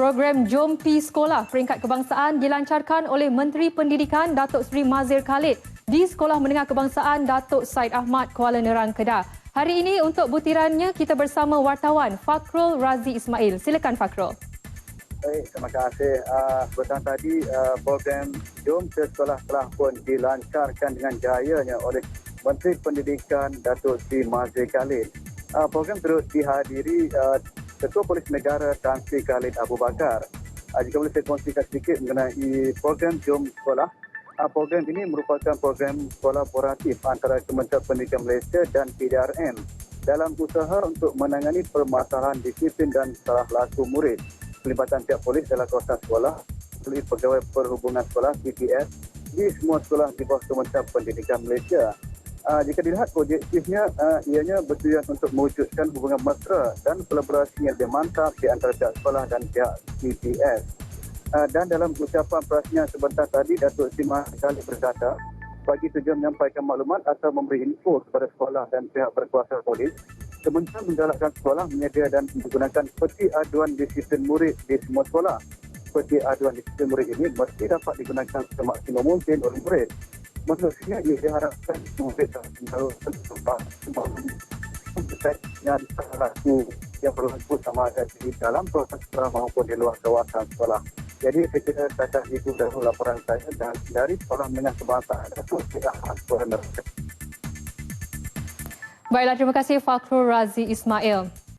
Program Jom Pi Sekolah peringkat kebangsaan dilancarkan oleh Menteri Pendidikan Datuk Seri Mazir Khalid di Sekolah Menengah Kebangsaan Datuk Said Ahmad Kuala Nerang Kedah. Hari ini untuk butirannya kita bersama wartawan Fakrul Razi Ismail. Silakan Fakrul. Baik, terima kasih. Uh, petang tadi uh, program Jom ke Sekolah telah pun dilancarkan dengan jayanya oleh Menteri Pendidikan Datuk Seri Mazir Khalid. Uh, program turut dihadiri uh, Ketua Polis Negara Tan Sri Khalid Abu Bakar. Uh, jika boleh saya kongsikan sedikit mengenai program Jom Sekolah. Uh, program ini merupakan program kolaboratif antara Kementerian Pendidikan Malaysia dan PDRM dalam usaha untuk menangani permasalahan disiplin dan salah laku murid. Pelibatan pihak polis dalam kawasan sekolah melalui pegawai perhubungan sekolah PPS di semua sekolah di bawah Kementerian Pendidikan Malaysia. Uh, jika dilihat objektifnya uh, ianya bertujuan untuk mewujudkan hubungan mesra dan kolaborasi yang lebih mantap di antara pihak sekolah dan pihak PPS. Uh, dan dalam ucapan perasnya sebentar tadi Datuk Sima sekali berkata bagi tujuan menyampaikan maklumat atau memberi info kepada sekolah dan pihak berkuasa polis Kementerian menggalakkan sekolah menyedia dan menggunakan peti aduan disiplin murid di semua sekolah. Peti aduan disiplin murid ini mesti dapat digunakan semaksimal mungkin oleh murid manusia ia diharapkan memberikan perilaku yang berlaku sama ada di dalam proses sekolah maupun di luar kawasan sekolah. Jadi saya kira itu dahulu laporan saya dan dari sekolah menengah kebangsaan itu tidak sekolah Baiklah, terima kasih Fakrul Razi Ismail.